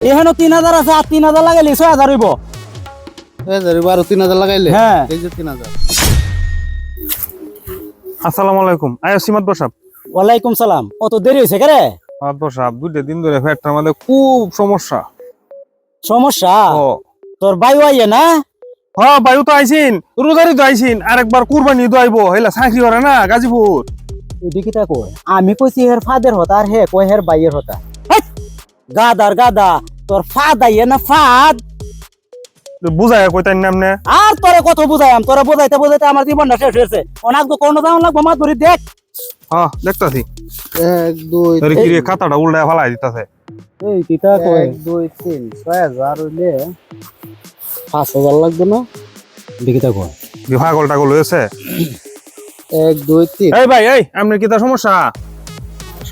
এখানে তিন হাজার আছে আর তিন হাজার লাগাইলে ছয় হাজার হইব। বারো তিন হাজার লাগাইলে? হ্যাঁ। এই যে তিন হাজার। আসসালামু আলাইকুম। আয় সীমাত বসাব। ওয়ালাইকুম সালাম। অত দেরি হয়েছে কে সীমাত বসাব দুইটা দিন ধরে ফ্যাটটার মধ্যে খুব সমস্যা। সমস্যা? ও তোর বাই আইয়ে না? হ্যাঁ বায়ু তো আইসিন রোজারি তো আইসিন আরেকবার কুরবানি তো আইবো। চাকরি করে না গাজীপুর। এদিকে কই আমি কইছি হের ফাদের হতা আর হে কই হের বাইয়ের হতা! গাদার গাদা তোর ফাদ আইয়ে না ফাদ? বুঝায় কইতাই নামনে আর তোরে কত বুঝাইম তোরে বুঝাইতে বুঝাইতে আমার জীবনটা শেষ হয়েছে। অনাক তো কোনো দাম লাগবো মা ধরি দেখ। হ্যাঁ দেখতাছি। এক দুই তোর কি রে খাতাটা উল্টায় ফালাই দিতাছে? এই তিতা এক দুই তিন ছয় হাজার হইলে পাঁচ হাজার লাগবে না? কই বিভাগল টাগল হয়েছে এক দুই তিন। এই ভাই এই আপনার কি তা সমস্যা?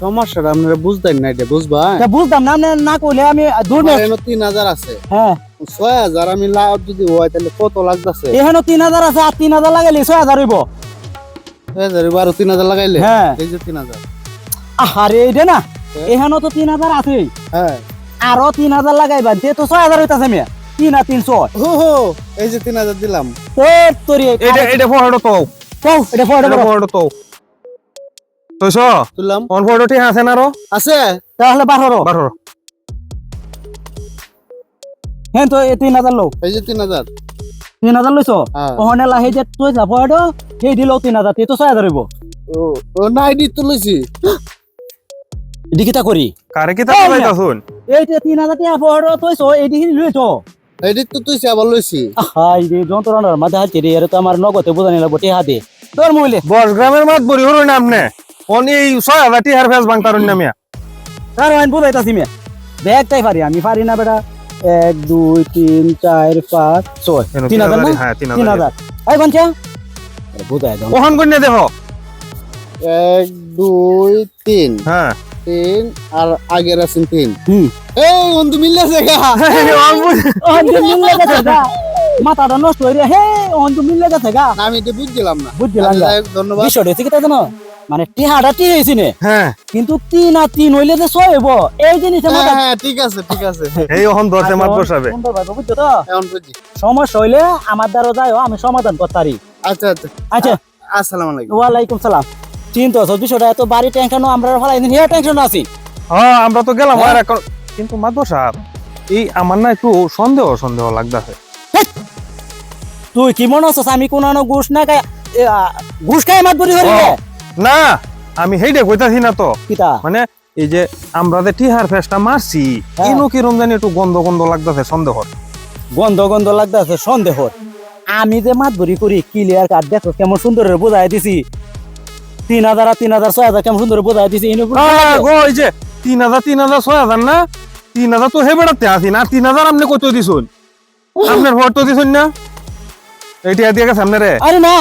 সমস্যাটা আপনারা বুঝতেন না এটা বুঝবা? বুঝতাম না না- না কইলে আমি দূর তিন হাজার আছে। হ্যাঁ। ছয় হাজার আমি লাভ যদি হয় তাহলে কত লাগতেছে? এখানে তিন হাজার আছে আর তিন হাজার লাগাইলে ছয় হাজার হইব। ছয় হাজার বারো তিন হাজার লাগাইলে? হ্যাঁ। এই যে তিন হাজার। আরে এইটা না? এখানে তো তিন হাজার আছে হ্যাঁ। আরও তিন হাজার লাগাইবা তে তো ছয় হাজার হইতাছে মেয়ে। তিন আর তিন ছয়। হো হো এই যে তিন হাজার দিলাম। তোর তোর এটা এটা ফটো তো এটা এটা ফটো তো তইছ তুললাম। অন ঠিক আছে না আরও আছে। তাহলে বারো বারো হ্যাঁ তো এই তিন হাজার লোক এই যে তিন হাজার তিন হাজার লইছ হ্যাঁ। ওহনে লা সেই যে তুই যাব সেই দিলেও তিন হাজার তে তো ছয় ও ও নাই দি তুলেছি দিকিতা করি কারে কি তা এই না। এই যে তিন হাজার টাকা পড় তুইছ এই দিকে লইছ এটি তো তুই আবার লইছি হাই রে যন্ত্রণার মাঝে হাতে রে এর তো আমার নগদে বোঝা নিলাম বটে হাতে তোর মহিলে বস গ্রামের মাত বড়ি হরই না? আপনি অন না মিয়া। তার আইন বুঝাইতাছি মেয়ে। পারি আমি পারি না বেটা। এক দুই তিন চার পাঁচ ছয় তিন হাজার না? হ্যাঁ তিন হাজার। বুঝাই দাও। দেখো। এক দুই তিন। হ্যাঁ। তিন আর আগের আছেন তিন। হুম। এই বন্ধু মিললে দেখা। অন্ত মিললে গেছে মাথাটা নষ্ট হয়ে হে অন্ত মিললে গেছে গা। আমি এটা বুঝছিলাম না। বুঝছিলাম আচ্ছা, ধন্যবাদ। বিষয়টা হচ্ছে কি তা জানো? মানে টিহাটা টি হয়েছি নে। হ্যাঁ। কিন্তু তিন আর তিন হইলে যে ছয় হইব এই জিনিসটা হ্যাঁ হ্যাঁ ঠিক আছে ঠিক আছে। এই ওখান ধরতে মাত বসাবে। বুঝছ তো? এখন বুঝছি। সমস্যা হইলে আমার দ্বারা যাই আমি সমাধান করতে পারি আচ্ছা আচ্ছা। আচ্ছা। আসসালামু আলাইকুম। ওয়ালাইকুম সালাম। চিন্তা আছো বিষয়টা এত বাড়ি টেনশন আমরা ফেলাই দিন হিয়া টেনশন আছি। হ্যাঁ আমরা তো গেলাম হ্যাঁ। আর এখন কিন্তু মাত বসাব এই আমার না একটু সন্দেহ সন্দেহ লাগতাছে। তুই কি মনে আছিস আমি কোন ঘুষ না খাই ঘুষ খাই আমার ধরি হরি না আমি সেইটা কইতাছি না তো। কিতা? মানে এই যে আমরা যে টিহার ফেসটা মারছি হ্যাঁ। এই কিরম জানি একটু গন্ধ গন্ধ লাগতাছে সন্দেহ গন্ধ গন্ধ লাগতেছে সন্দেহ আমি যে মাত ধরি করি ক্লিয়ার কার্ড দেখো কেমন সুন্দর বোঝাই দিছি। তিন হাজার আর তিন হাজার ছয় হাজার কেমন সুন্দর বোঝাই দিছি হ্যাঁ, এই যে তিন হাজার তিন হাজার ছয় হাজার না? তিন হাজার তো হে বেড়াতে আর তিন হাজার আপনি কত দিছুন? আপনার ভোট তো দিছুন না? এইটা দিয়ে গেছে আপনার আরে না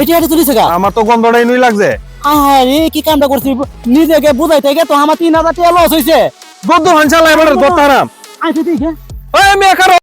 এটি তুলিছে গা। আমার তো গন্ধটাই নই লাগছে। আরে কি কামটা করছি নিজেকে বুঝাইতে গে তো আমার তিন হাজার টাকা লস হয়েছে গদ্দ হান চালাই এবার গত্তারাম আচ্ছা ঠিক আছে ওই মেয়ে কারও